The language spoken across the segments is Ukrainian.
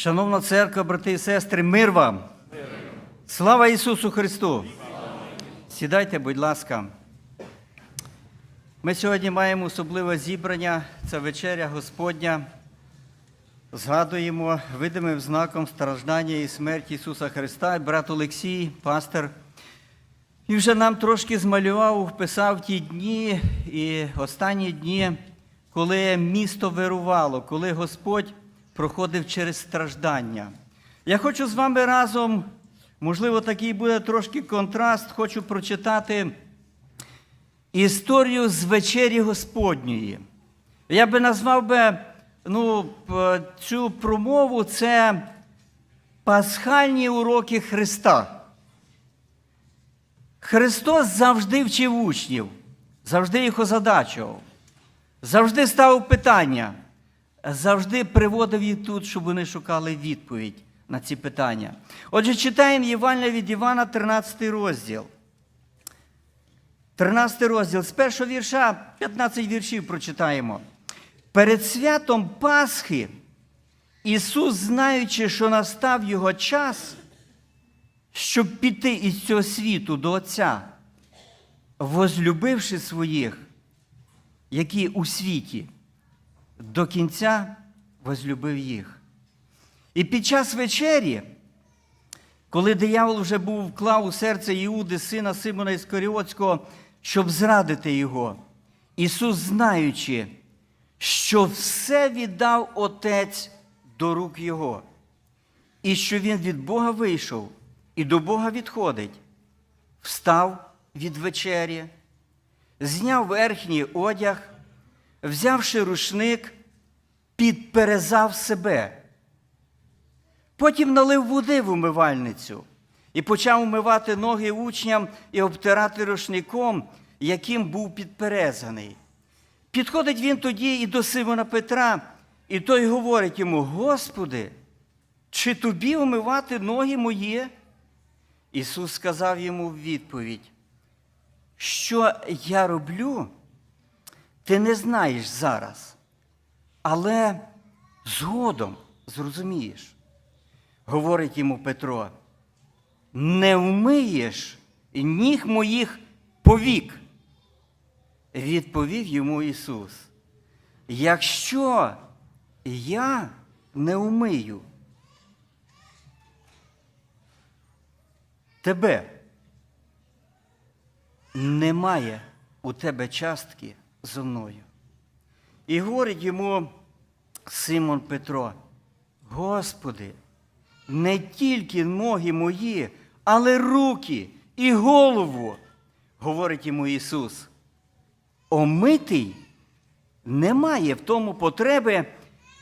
Шановна церква, брати і сестри, мир вам! Слава Ісусу Христу! Сідайте, будь ласка. Ми сьогодні маємо особливе зібрання, це вечеря Господня. Згадуємо видимим знаком страждання і смерті Ісуса Христа. Брат Олексій, пастор, він вже нам трошки змалював, вписав ті дні і останні дні, коли місто вирувало, коли Господь проходив через страждання. Я хочу з вами разом, можливо, такий буде трошки контраст, хочу прочитати історію з вечері Господньої. Я би назвав би ну, цю промову це пасхальні уроки Христа. Христос завжди вчив учнів, завжди їх озадачував, завжди ставив питання, завжди приводив їх тут, щоб вони шукали відповідь на ці питання. Отже, читаємо Євангелія від Івана, 13 розділ. 13 розділ. З першого вірша 15 віршів прочитаємо. Перед святом Пасхи Ісус, знаючи, що настав його час, щоб піти із цього світу до Отця, возлюбивши своїх, які у світі, до кінця возлюбив їх. І під час вечері, коли диявол вже був вклав у серце Іуди, сина Симона Іскаріотського, щоб зрадити його, Ісус, знаючи, що все віддав Отець до рук Його, і що Він від Бога вийшов і до Бога відходить, встав від вечері, зняв верхній одяг, взявши рушник, підперезав себе. Потім налив води в умивальницю і почав умивати ноги учням і обтирати рушником, яким був підперезаний. Підходить він тоді і до Симона Петра, і той говорить йому: Господи, чи тобі умивати ноги мої? Ісус сказав йому в відповідь, що я роблю, ти не знаєш зараз, але згодом зрозумієш. Говорить йому Петро, не вмиєш ніг моїх повік. Відповів йому Ісус, якщо я не вмию тебе, немає у тебе частки зо мною. І говорить йому Симон Петро, Господи, не тільки ноги мої, але руки і голову, говорить йому Ісус. Омитий немає в тому потреби,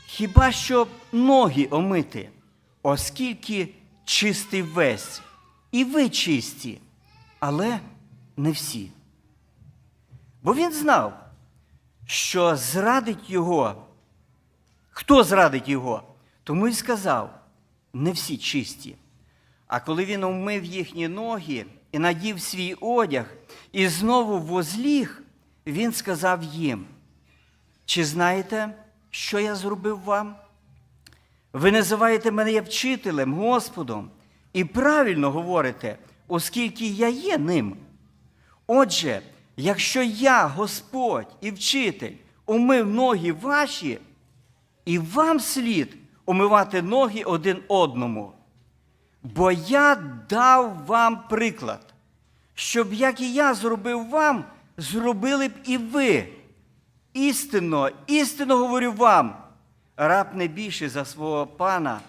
хіба що ноги омити, оскільки чистий весь, і ви чисті, але не всі. Бо він знав, що зрадить його. Хто зрадить його? Тому й сказав: не всі чисті. А коли він умив їхні ноги і надів свій одяг, і знову возліг, він сказав їм: Чи знаєте, що я зробив вам? Ви називаєте мене вчителем, Господом, і правильно говорите, оскільки я є ним. Отже, якщо я, Господь і вчитель, умив ноги ваші, і вам слід умивати ноги один одному. Бо я дав вам приклад, щоб як і я зробив вам, зробили б і ви. Істинно, істинно говорю вам, раб не більший за свого пана,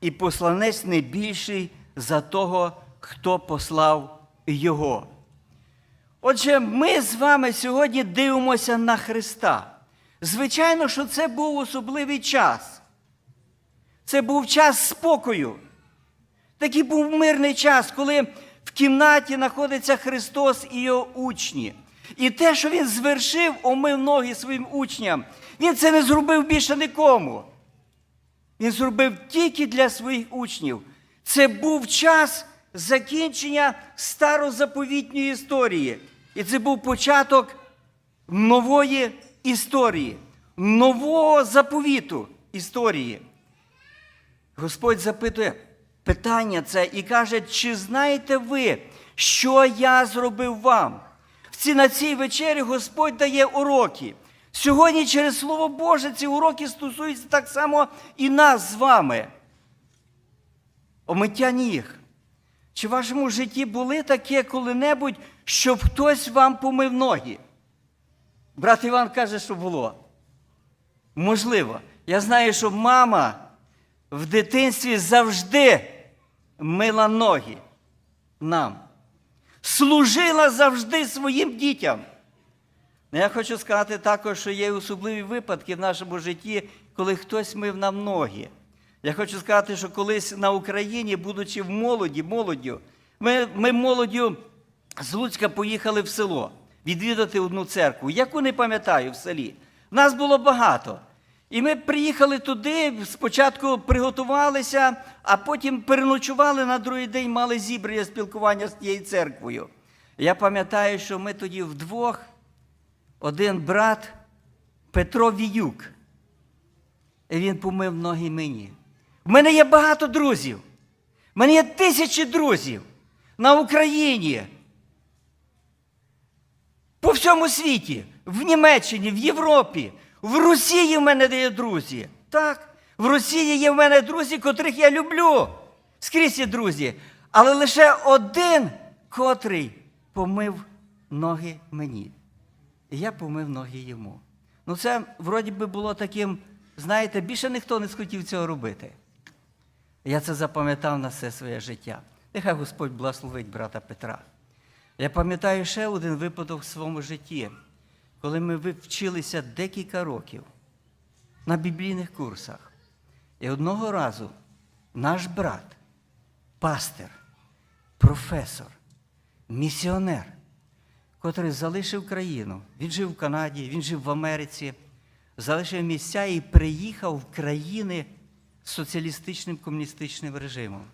і посланець не більший за того, хто послав його. Отже, ми з вами сьогодні дивимося на Христа. Звичайно, що це був особливий час. Це був час спокою. Такий був мирний час, коли в кімнаті знаходиться Христос і його учні. І те, що Він звершив, омив ноги своїм учням, Він це не зробив більше нікому. Він зробив тільки для своїх учнів. Це був час закінчення старозаповітньої історії. І це був початок нової історії, нового заповіту історії. Господь запитує питання це і каже, чи знаєте ви, що я зробив вам? На цій вечері Господь дає уроки. Сьогодні через Слово Боже ці уроки стосуються так само і нас з вами. Омиття ніг. Чи в вашому житті були таке коли-небудь, щоб хтось вам помив ноги? Брат Іван каже, що було. Можливо. Я знаю, що мама в дитинстві завжди мила ноги нам. Служила завжди своїм дітям. Ну, Я хочу сказати також, що є особливі випадки в нашому житті, коли хтось мив нам ноги. Я хочу сказати, що колись на Україні, будучи в молоді, молоддю, ми, ми молоддю з Луцька поїхали в село відвідати одну церкву, яку не пам'ятаю в селі. Нас було багато. І ми приїхали туди, спочатку приготувалися, а потім переночували на другий день, мали зібрання спілкування з тією церквою. Я пам'ятаю, що ми тоді вдвох, один брат Петро Віюк, і він помив ноги мені. В мене є багато друзів. В мене є тисячі друзів на Україні, по всьому світі, в Німеччині, в Європі, в Росії в мене є друзі. Так, в Росії є в мене друзі, котрих я люблю. Скрізь є друзі. Але лише один, котрий помив ноги мені. І я помив ноги йому. Ну, це вроді би було таким, знаєте, більше ніхто не схотів цього робити. Я це запам'ятав на все своє життя. Нехай Господь благословить брата Петра. Я пам'ятаю ще один випадок в своєму житті, коли ми вчилися декілька років на біблійних курсах. І одного разу наш брат, пастир, професор, місіонер, котрий залишив країну, він жив в Канаді, він жив в Америці, залишив місця і приїхав в країни з соціалістичним комуністичним режимом.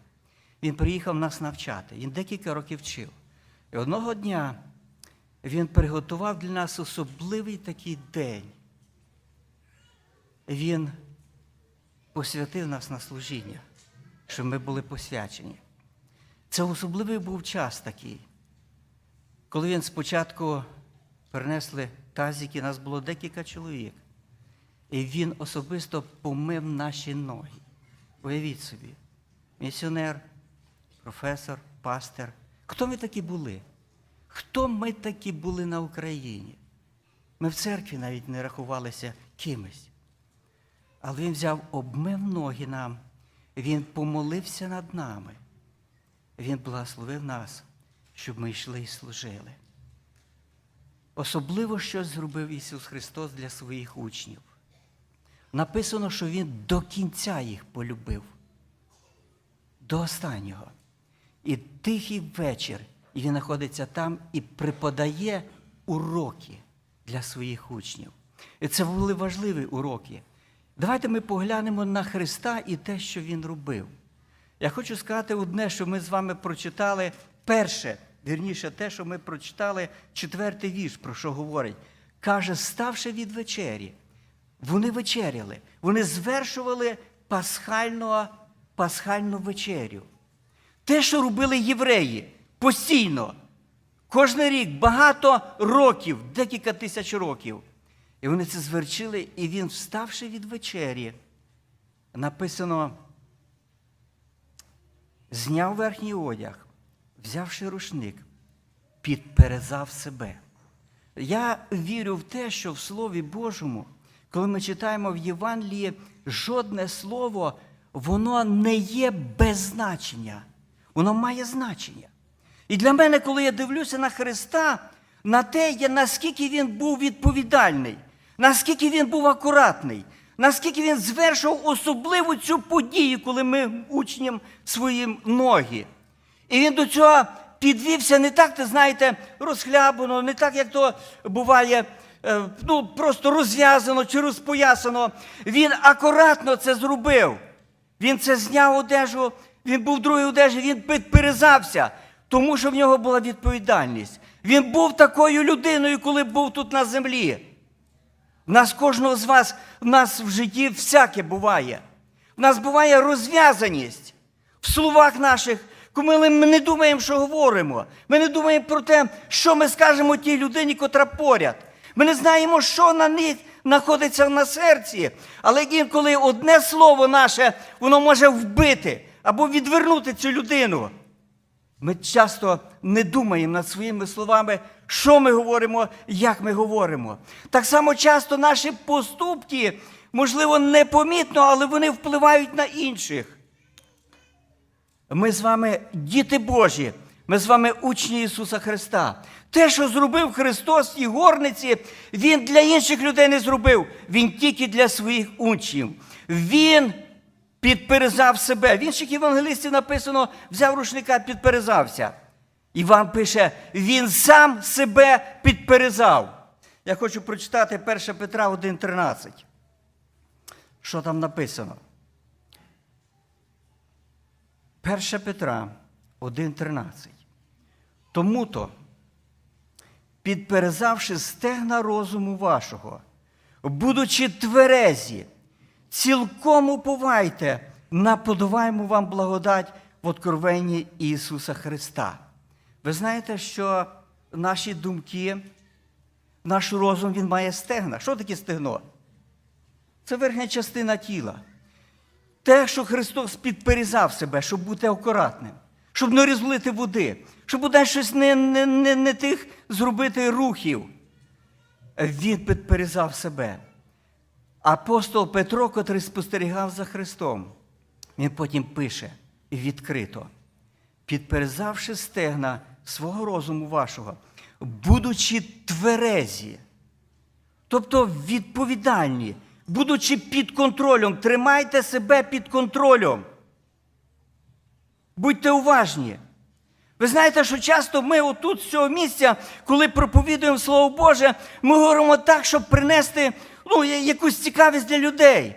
Він приїхав нас навчати, він декілька років вчив. І одного дня він приготував для нас особливий такий день. Він посвятив нас на служіння, щоб ми були посвячені. Це особливий був час такий, коли він спочатку принесли тазики, нас було декілька чоловік, і він особисто помив наші ноги. Уявіть собі, місіонер, професор, пастир. Хто ми такі були? Хто ми такі були на Україні? Ми в церкві навіть не рахувалися кимось. Але він взяв, обмив ноги нам, він помолився над нами. Він благословив нас, щоб ми йшли і служили. Особливо щось зробив Ісус Христос для своїх учнів. Написано, що Він до кінця їх полюбив. До останнього. І тихий вечір, і він знаходиться там і преподає уроки для своїх учнів. І це були важливі уроки. Давайте ми поглянемо на Христа і те, що Він робив. Я хочу сказати одне, що ми з вами прочитали перше, вірніше, те, що ми прочитали, четвертий вірш, про що говорить. Каже, ставши від вечері, вони вечеряли, вони звершували пасхальну, пасхальну вечерю. Те, що робили євреї постійно, кожен рік, багато років, декілька тисяч років. І вони це звершили, і він, вставши від вечері, написано, зняв верхній одяг, взявши рушник, підперезав себе. Я вірю в те, що в Слові Божому, коли ми читаємо в Євангелії, жодне слово, воно не є без значення. Воно має значення. І для мене, коли я дивлюся на Христа, на те, наскільки він був відповідальний, наскільки він був акуратний, наскільки він звершив особливу цю подію, коли ми учням своїм ноги. І він до цього підвівся не так, ти знаєте, розхлябано, не так, як то буває, е, ну, просто розв'язано чи розпоясано. Він акуратно це зробив. Він це зняв одежу, він був в другій одежі, він підперезався, тому що в нього була відповідальність. Він був такою людиною, коли був тут на землі. В нас кожного з вас, в нас в житті всяке буває. В нас буває розв'язаність в словах наших, коли ми не думаємо, що говоримо. Ми не думаємо про те, що ми скажемо тій людині, котра поряд. Ми не знаємо, що на них знаходиться на серці. Але інколи одне слово наше, воно може вбити або відвернути цю людину. Ми часто не думаємо над своїми словами, що ми говоримо, як ми говоримо. Так само часто наші поступки, можливо, непомітно, але вони впливають на інших. Ми з вами діти Божі, ми з вами учні Ісуса Христа. Те, що зробив Христос тій горниці, Він для інших людей не зробив. Він тільки для своїх учнів. Він підперезав себе. В інших євангелістів написано, взяв рушника, підперезався. Іван пише, він сам себе підперезав. Я хочу прочитати 1 Петра 1,13. Що там написано? 1 Петра 1,13. Тому-то, підперезавши стегна розуму вашого, будучи тверезі, цілком уповайте на подаваємо вам благодать в откровенні Ісуса Христа. Ви знаєте, що наші думки, наш розум він має стегна. Що таке стегно? Це верхня частина тіла. Те, що Христос підперезав себе, щоб бути акуратним, щоб не розлити води, щоб бодай щось не, не, не, не тих зробити рухів. Він підперезав себе. Апостол Петро, котрий спостерігав за Христом, він потім пише відкрито, підперезавши стегна свого розуму вашого, будучи тверезі, тобто відповідальні, будучи під контролем, тримайте себе під контролем. Будьте уважні. Ви знаєте, що часто ми отут, з цього місця, коли проповідуємо Слово Боже, ми говоримо так, щоб принести ну, якусь цікавість для людей.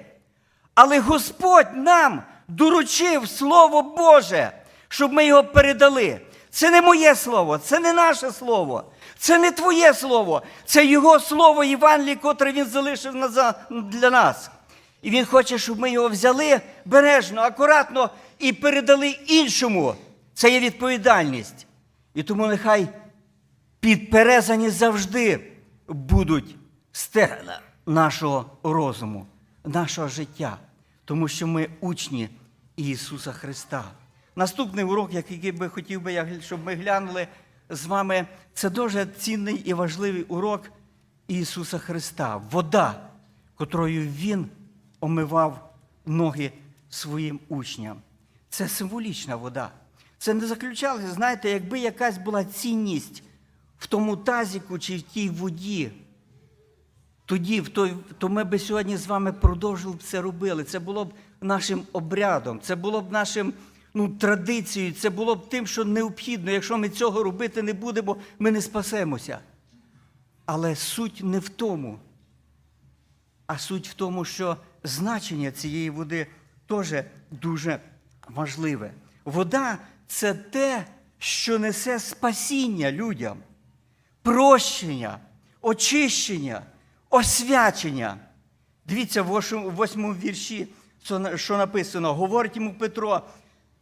Але Господь нам доручив Слово Боже, щоб ми його передали. Це не моє слово, це не наше слово, це не твоє слово, це Його слово Євангеліє, котре Він залишив для нас. І Він хоче, щоб ми його взяли бережно, акуратно і передали іншому. Це є відповідальність. І тому нехай підперезані завжди будуть стегна нашого розуму, нашого життя, тому що ми учні Ісуса Христа. Наступний урок, який би хотів би, щоб ми глянули з вами, це дуже цінний і важливий урок Ісуса Христа. Вода, котрою Він омивав ноги своїм учням. Це символічна вода. Це не заключалося, знаєте, якби якась була цінність в тому тазіку чи в тій воді, тоді, в то ми б сьогодні з вами продовжили б це робили. Це було б нашим обрядом, це було б нашим ну, традицією, це було б тим, що необхідно. Якщо ми цього робити не будемо, ми не спасемося. Але суть не в тому, а суть в тому, що значення цієї води теж дуже важливе. Вода це те, що несе спасіння людям, прощення, очищення, освячення. Дивіться, в восьмому- вірші, що написано, говорить йому Петро: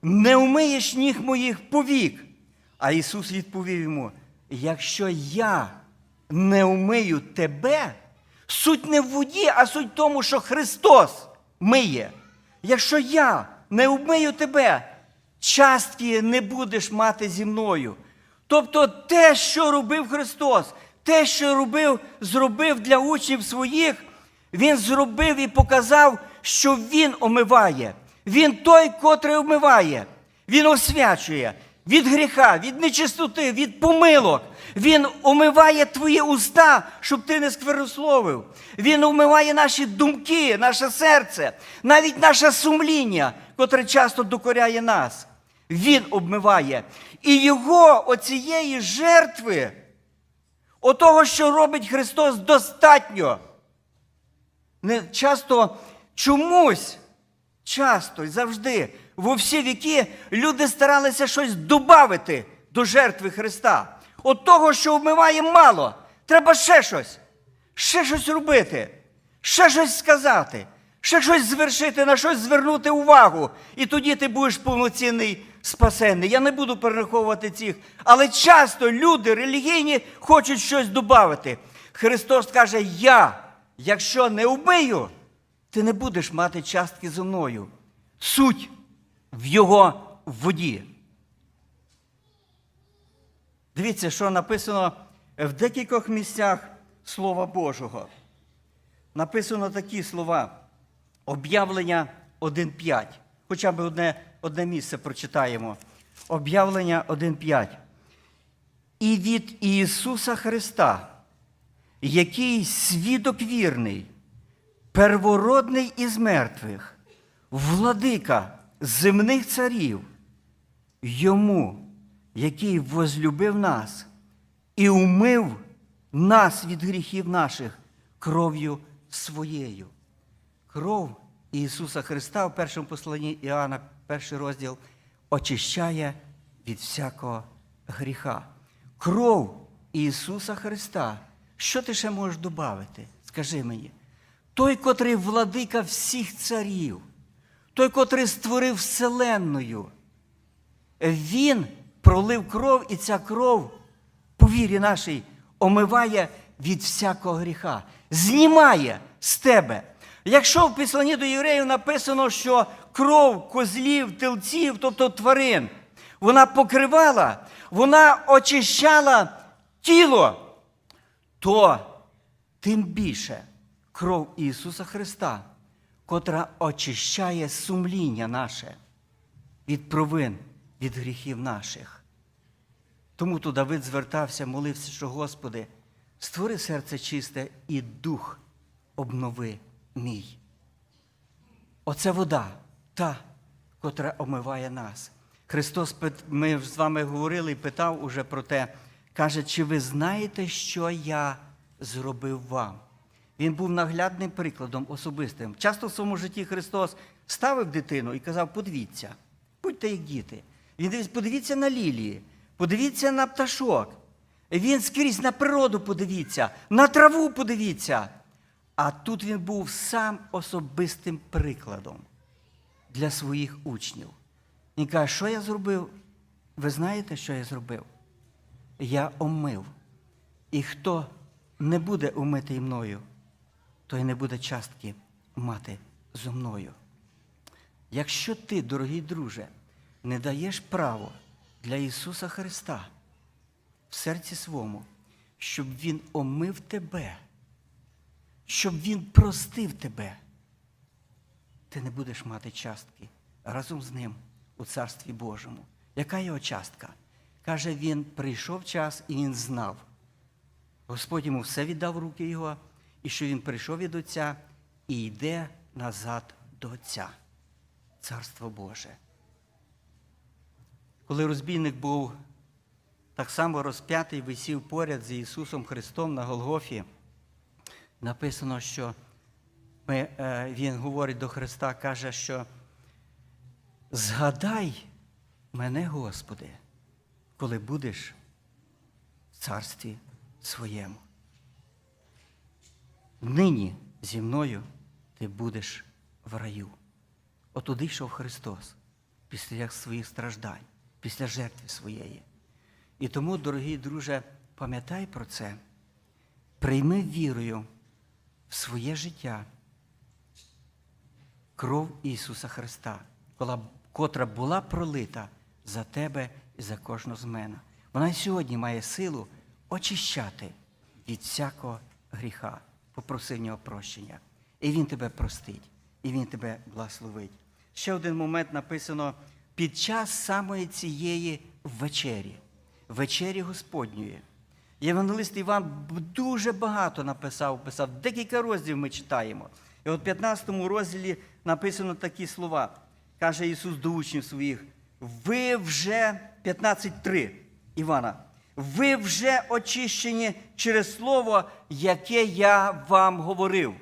не вмиєш ніг моїх повік. А Ісус відповів йому: якщо я не вмию тебе, суть не в воді, а суть в тому, що Христос миє. Якщо я не вмию тебе, частки не будеш мати зі мною. Тобто те, що робив Христос, те, що робив, зробив для учнів своїх, Він зробив і показав, що Він омиває. Він той, котрий омиває. Він освячує від гріха, від нечистоти, від помилок. Він омиває твої уста, щоб ти не сквернословив. Він омиває наші думки, наше серце, навіть наше сумління, котре часто докоряє нас. Він обмиває. І його оцієї жертви, отого, що робить Христос, достатньо. Не часто чомусь, часто і завжди, во всі віки люди старалися щось додати до жертви Христа. От того, що вмиває мало, треба ще щось, ще щось робити, ще щось сказати, ще щось звершити, на щось звернути увагу. І тоді ти будеш повноцінний спасенний. Я не буду перераховувати цих. Але часто люди релігійні хочуть щось додати. Христос каже: Я, якщо не вбию, ти не будеш мати частки зо мною. Суть в його воді. Дивіться, що написано в декількох місцях Слова Божого. Написано такі слова. Об'явлення 1.5. Хоча б одне, одне місце прочитаємо. Об'явлення 1.5. І від Ісуса Христа, який свідок вірний, первородний із мертвих, владика земних царів, йому, який возлюбив нас і умив нас від гріхів наших кров'ю своєю. Кров Ісуса Христа в першому посланні Іоанна, перший розділ, очищає від всякого гріха. Кров Ісуса Христа. Що ти ще можеш додати? Скажи мені. Той, котрий владика всіх царів, той, котрий створив Вселенною, він пролив кров, і ця кров, по вірі нашій, омиває від всякого гріха, знімає з тебе. Якщо в післанні до євреїв написано, що кров козлів, телців, тобто тварин, вона покривала, вона очищала тіло, то тим більше кров Ісуса Христа, котра очищає сумління наше від провин, від гріхів наших. Тому то Давид звертався, молився, що Господи, створи серце чисте і дух обнови мій. Оце вода, та, котра омиває нас. Христос, ми з вами говорили і питав уже про те, каже, чи ви знаєте, що я зробив вам? Він був наглядним прикладом особистим. Часто в своєму житті Христос ставив дитину і казав: подивіться, будьте як діти. Він дивиться, подивіться на лілії, подивіться на пташок. Він скрізь на природу подивіться, на траву подивіться. А тут він був сам особистим прикладом для своїх учнів. Він каже, що я зробив? Ви знаєте, що я зробив? Я омив. І хто не буде умитий мною, той не буде частки мати зо мною. Якщо ти, дорогий друже, не даєш право для Ісуса Христа в серці своєму, щоб Він омив тебе, щоб Він простив тебе, ти не будеш мати частки разом з ним у Царстві Божому. Яка його частка? Каже, він прийшов час і він знав. Господь йому все віддав руки його, і що він прийшов від Отця і йде назад до Отця. Царство Боже. Коли розбійник був так само розп'ятий, висів поряд з Ісусом Христом на Голгофі, написано, що ми, е, Він говорить до Христа, каже, що згадай мене, Господи, коли будеш в царстві своєму. Нині зі мною ти будеш в раю. Отуди йшов Христос після своїх страждань, після жертви своєї. І тому, дорогий друже, пам'ятай про це, прийми вірою в своє життя кров Ісуса Христа, котра була пролита за тебе і за кожного з мене. Вона й сьогодні має силу очищати від всякого гріха. Попроси нього прощення. І Він тебе простить, і Він тебе благословить. Ще один момент написано під час самої цієї вечері, вечері Господньої. Євангелист Іван дуже багато написав, писав, декілька розділів ми читаємо. І от в 15 розділі написано такі слова. Каже Ісус до учнів своїх: ви вже 15.3 Івана, ви вже очищені через Слово, яке я вам говорив.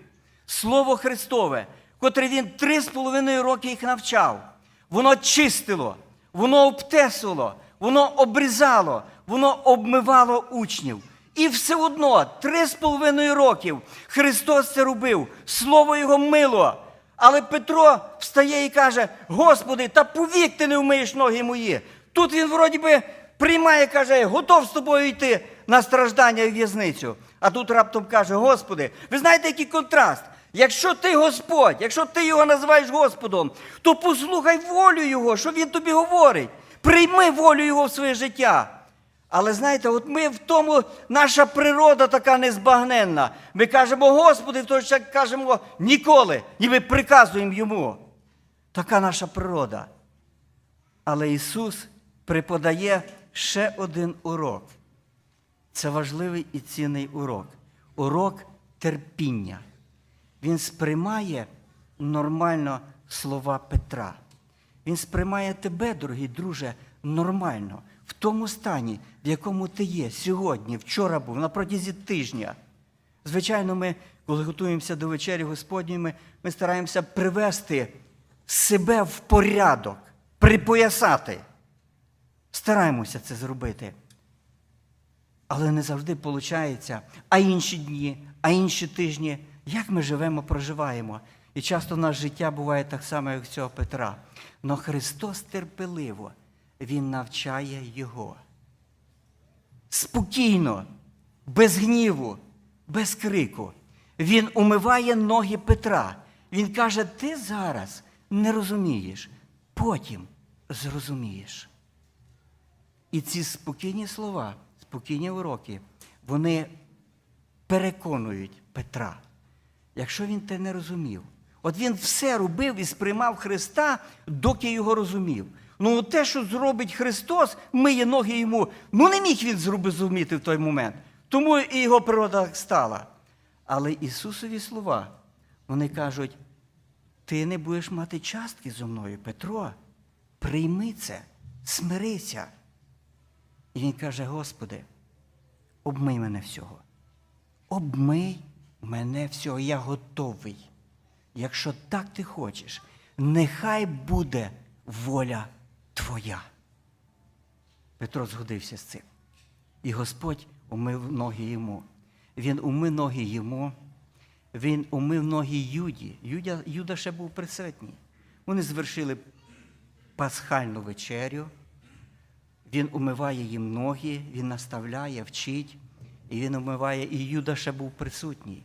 Слово Христове, котре Він три з половиною роки їх навчав. Воно чистило, воно обтесило, воно обрізало, воно обмивало учнів. І все одно три з половиною років Христос це робив, Слово Його мило. Але Петро встає і каже: Господи, та повік ти не вмиєш ноги мої. Тут він вроді би приймає, каже, готов з тобою йти на страждання і в'язницю. А тут раптом каже: Господи, ви знаєте, який контраст? Якщо ти Господь, якщо ти його називаєш Господом, то послухай волю Його, що Він тобі говорить. Прийми волю Його в своє життя. Але знаєте, от ми в тому, наша природа така незбагненна. Ми кажемо, Господи, той час кажемо ніколи, ніби приказуємо йому. Така наша природа. Але Ісус преподає ще один урок. Це важливий і цінний урок. Урок терпіння. Він сприймає нормально слова Петра. Він сприймає тебе, дорогий друже, нормально, в тому стані, в якому ти є сьогодні, вчора був, на протязі тижня. Звичайно, ми, коли готуємося до вечері Господньої, ми, ми стараємося привести себе в порядок, припоясати. Стараємося це зробити. Але не завжди виходить. А інші дні, а інші тижні, як ми живемо, проживаємо. І часто наше життя буває так само, як цього Петра. Но Христос терпеливо, Він навчає Його. Спокійно, без гніву, без крику. Він умиває ноги Петра. Він каже: ти зараз не розумієш, потім зрозумієш. І ці спокійні слова, спокійні уроки, вони переконують Петра, якщо він те не розумів. От він все робив і сприймав Христа, доки його розумів. Ну, те, що зробить Христос, миє ноги йому. Ну, не міг він зрозуміти в той момент. Тому і його природа стала. Але Ісусові слова, вони кажуть: ти не будеш мати частки зо мною, Петро. Прийми це, смирися. І він каже: Господи, обмий мене всього. Обмий мене всього, я готовий. Якщо так ти хочеш, нехай буде воля Твоя. Петро згодився з цим. І Господь умив ноги йому. Він умив ноги йому, він умив ноги Юді. Юда, Юда ще був присутній. Вони звершили пасхальну вечерю. Він умиває їм ноги, він наставляє, вчить, і він умиває, і Юда ще був присутній.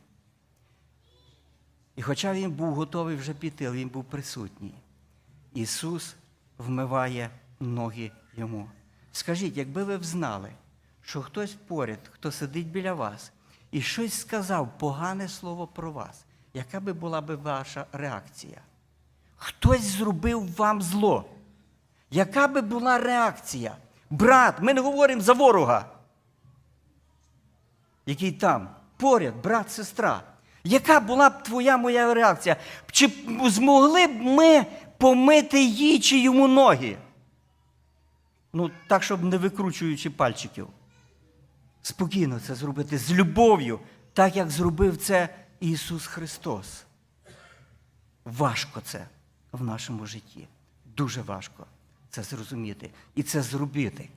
І хоча він був готовий вже піти, він був присутній. Ісус вмиває ноги йому. Скажіть, якби ви взнали, що хтось поряд, хто сидить біля вас, і щось сказав погане слово про вас, яка би була би ваша реакція? Хтось зробив вам зло. Яка би була реакція? Брат, ми не говоримо за ворога, який там, поряд, брат, сестра. Яка була б твоя моя реакція? Чи змогли б ми помити їй чи йому ноги? Ну, так, щоб не викручуючи пальчиків. Спокійно це зробити з любов'ю, так як зробив це Ісус Христос. Важко це в нашому житті. Дуже важко це зрозуміти і це зробити.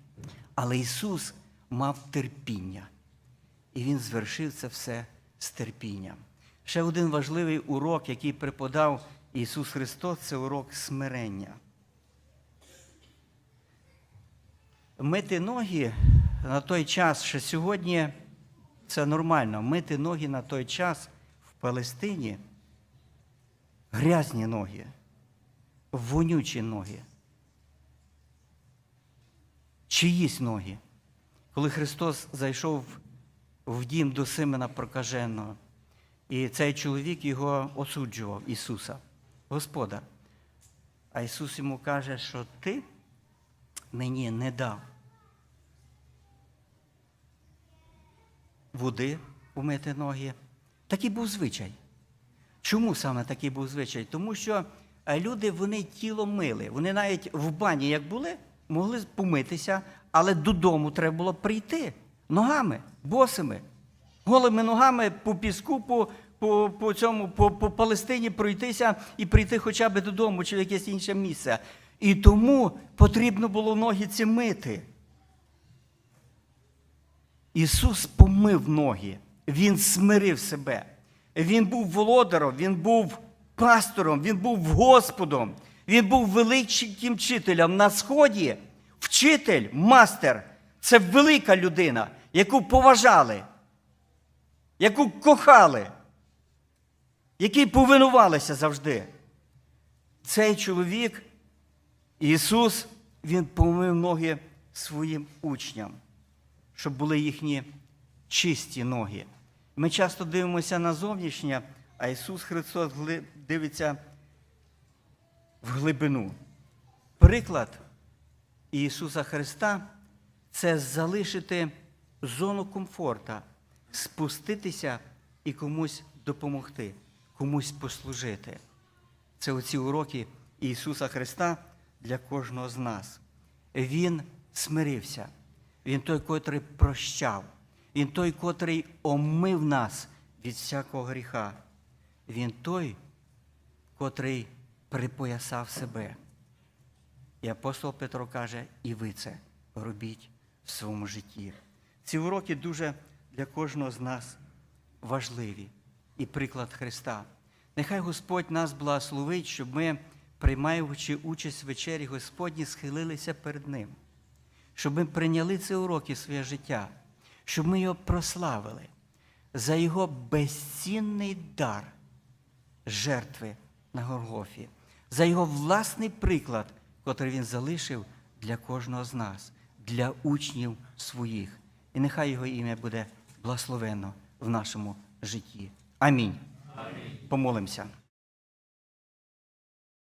Але Ісус мав терпіння. І Він звершив це все з терпінням. Ще один важливий урок, який преподав Ісус Христос, це урок смирення. Мити ноги на той час, що сьогодні це нормально. Мити ноги на той час в Палестині грязні ноги, вонючі ноги. Чиїсь ноги. Коли Христос зайшов в дім до Симена Прокаженого, і цей чоловік його осуджував, Ісуса, Господа. А Ісус йому каже, що ти мені не дав води умити ноги. Такий був звичай. Чому саме такий був звичай? Тому що е, люди вони тіло мили. Вони навіть в бані, як були, могли помитися, але додому треба було прийти ногами, босими, голими ногами по піску, по, по, по цьому, по, по Палестині пройтися і прийти хоча б додому чи в якесь інше місце. І тому потрібно було ноги ці мити. Ісус помив ноги, Він смирив себе. Він був володаром, Він був пастором, він був Господом, він був великим вчителем. На сході вчитель, мастер це велика людина, яку поважали, яку кохали, якій повинувалися завжди. Цей чоловік, Ісус, Він помив ноги своїм учням, щоб були їхні чисті ноги. Ми часто дивимося на зовнішнє, а Ісус Христос дивиться в глибину. Приклад Ісуса Христа це залишити зону комфорта, спуститися і комусь допомогти, комусь послужити. Це оці уроки Ісуса Христа для кожного з нас. Він смирився. Він той, котрий прощав. Він той, котрий омив нас від всякого гріха. Він той, котрий припоясав себе. І апостол Петро каже, і ви це робіть в своєму житті. Ці уроки дуже для кожного з нас важливі і приклад Христа. Нехай Господь нас благословить, щоб ми, приймаючи участь в вечері Господні, схилилися перед Ним, щоб ми прийняли ці уроки своє життя, щоб ми його прославили за Його безцінний дар жертви на Голгофі, за його власний приклад, котрий він залишив для кожного з нас, для учнів своїх. І нехай його ім'я буде благословенно в нашому житті. Амінь. Помолимося.